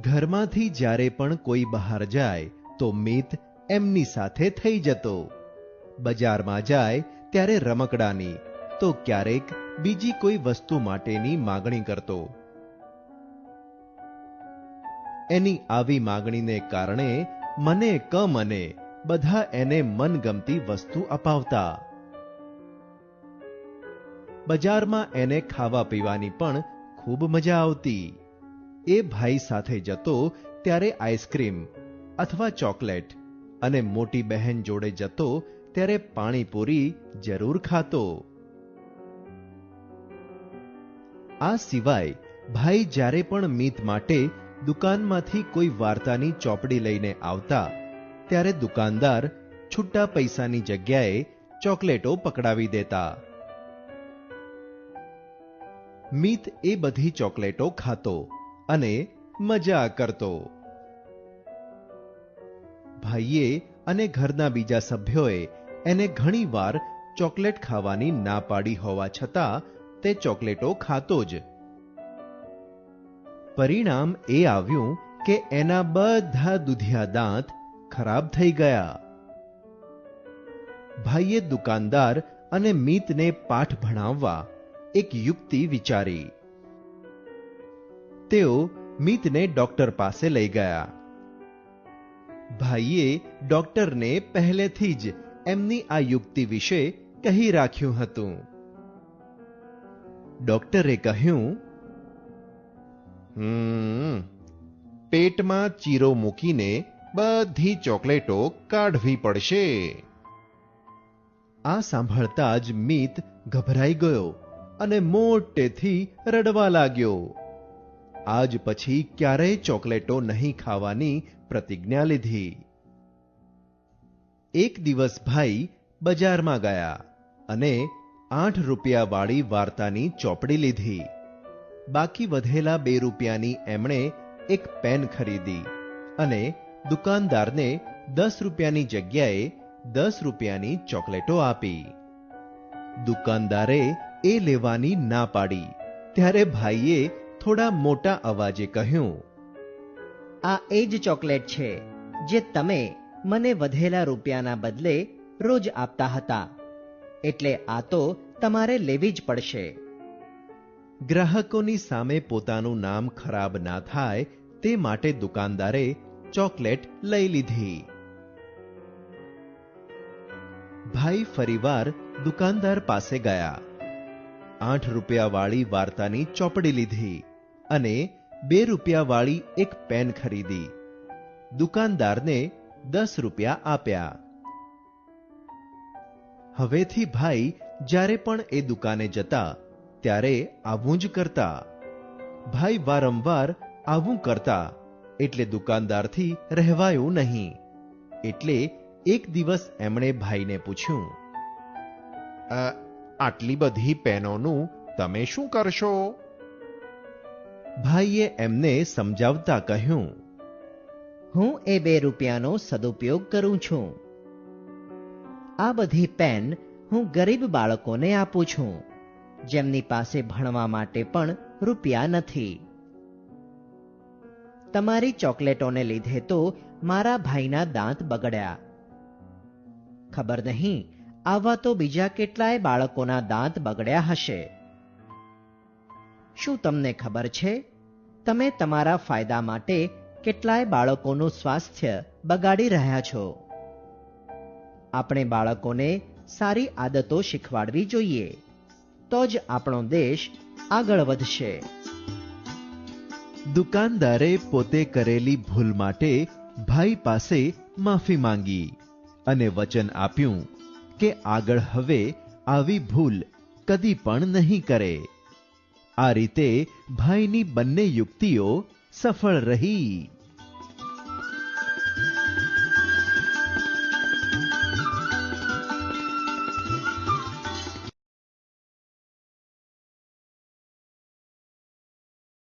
ઘરમાંથી જ્યારે પણ કોઈ બહાર જાય, તો મિત એમની સાથે થઈ જતો. બજારમાં જાય ત્યારે રમકડાની, તો ક્યારેક બીજી કોઈ વસ્તુ માટેની માગણી કરતો. એની આવી માગણીને કારણે મને ક મને બધા એને મનગમતી વસ્તુ અપાવતા. બજારમાં એને ખાવા પીવાની પણ ખૂબ મજા આવતી. એ ભાઈ સાથે જતો ત્યારે આઈસ્ક્રીમ અથવા ચોકલેટ અને મોટી બહેન જોડે જતો ત્યારે પાણીપુરી જરૂર ખાતો. આ સિવાય ભાઈ જ્યારે પણ મીત માટે દુકાનમાંથી કોઈ વાર્તાની ચોપડી લઈને આવતા, ત્યારે દુકાનદાર છૂટા પૈસાની જગ્યાએ ચોકલેટો પકડાવી દેતા. મીત એ બધી ચોકલેટો ખાતો. અને મજા કરતો. ભાઈએ અને ઘરના બીજા સભ્યોએ એને ઘણીવાર ચોકલેટ ખાવાની ના પાડી હોવા છતાં તે ચોકલેટો ખાતો જ. પરિણામ એ આવ્યું કે એના બધા દુધિયા દાંત ખરાબ થઈ ગયા. ભાઈએ દુકાનદાર અને મીતને પાઠ ભણાવવા એક યુક્તિ વિચારી. તેઓ મિતને ડોક્ટર પાસે લઈ ગયા. ભાઈએ ડોક્ટરને પહેલેથી જ એમની આ યુક્તિ વિશે કહી રાખ્યું હતું. ડોક્ટરે કહ્યું "હમ, પેટમાં ચીરો મૂકીને બધી ચોકલેટો કાઢવી પડશે. આ સાંભળતા જ મીત ગભરાઈ ગયો અને મોટેથી રડવા લાગ્યો. આજ પછી ક્યારેય ચોકલેટો નહીં ખાવાની પ્રતિજ્ઞા લીધી. એક દિવસ ભાઈ બજારમાં ગયા અને આઠ રૂપિયાવાળી વાર્તાની ચોપડી લીધી. બાકી વધેલા બે રૂપિયાની એમણે એક પેન ખરીદી અને દુકાનદારને દસ રૂપિયાની જગ્યાએ દસ રૂપિયાની ચોકલેટો આપી. દુકાનદારે એ લેવાની ના પાડી. ત્યારે ભાઈએ થોડા મોટા અવાજે કહ્યું આ એ જ ચોકલેટ છે જે તમે મને વધેલા રૂપિયાના બદલે રોજ આપતા હતા. એટલે આ તો તમારે લેવી જ પડશે. ગ્રાહકોની સામે પોતાનું નામ ખરાબ ના થાય તે માટે દુકાનદારે ચોકલેટ લઈ લીધી. ભાઈ ફરીવાર દુકાનદાર પાસે ગયા. આઠ રૂપિયાવાળી વાર્તાની ચોપડી લીધી. અને બે રૂપિયાવાળી એક પેન ખરીદી. દુકાનદારને દસ રૂપિયા આપ્યા. હવેથી ભાઈ જ્યારે પણ એ દુકાને જતા ત્યારે આવું જ કરતા. ભાઈ વારંવાર આવું કરતા એટલે દુકાનદારથી રહેવાયું નહીં. એટલે એક દિવસ એમણે ભાઈને પૂછ્યું "અ, આટલી બધી પેનોનું તમે શું કરશો? ભાઈએ એમને સમજાવતા કહ્યું, હું એ બે રૂપિયાનો સદુપયોગ કરું છું. આ બધી પેન હું ગરીબ બાળકોને આપું છું, જેમની પાસે ભણવા માટે પણ રૂપિયા નથી. તમારી ચોકલેટોને લીધે તો મારા ભાઈના દાંત બગડ્યા. ખબર નહીં, આવા તો બીજા કેટલાય બાળકોના દાંત બગડ્યા હશે. શું તમને ખબર છે તમે તમારા ફાયદા માટે કેટલાય બાળકોનું સ્વાસ્થ્ય બગાડી રહ્યા છો. આપણે બાળકોને સારી આદતો શીખવાડવી જોઈએ. તો જ આપણો દેશ આગળ વધશે. દુકાનદારે પોતે કરેલી ભૂલ માટે ભાઈ પાસે માફી માંગી અને વચન આપ્યું કે આગળ હવે આવી ભૂલ કદી પણ નહીં કરે. આ રીતે ભાઈની બંને યુક્તિઓ સફળ રહી.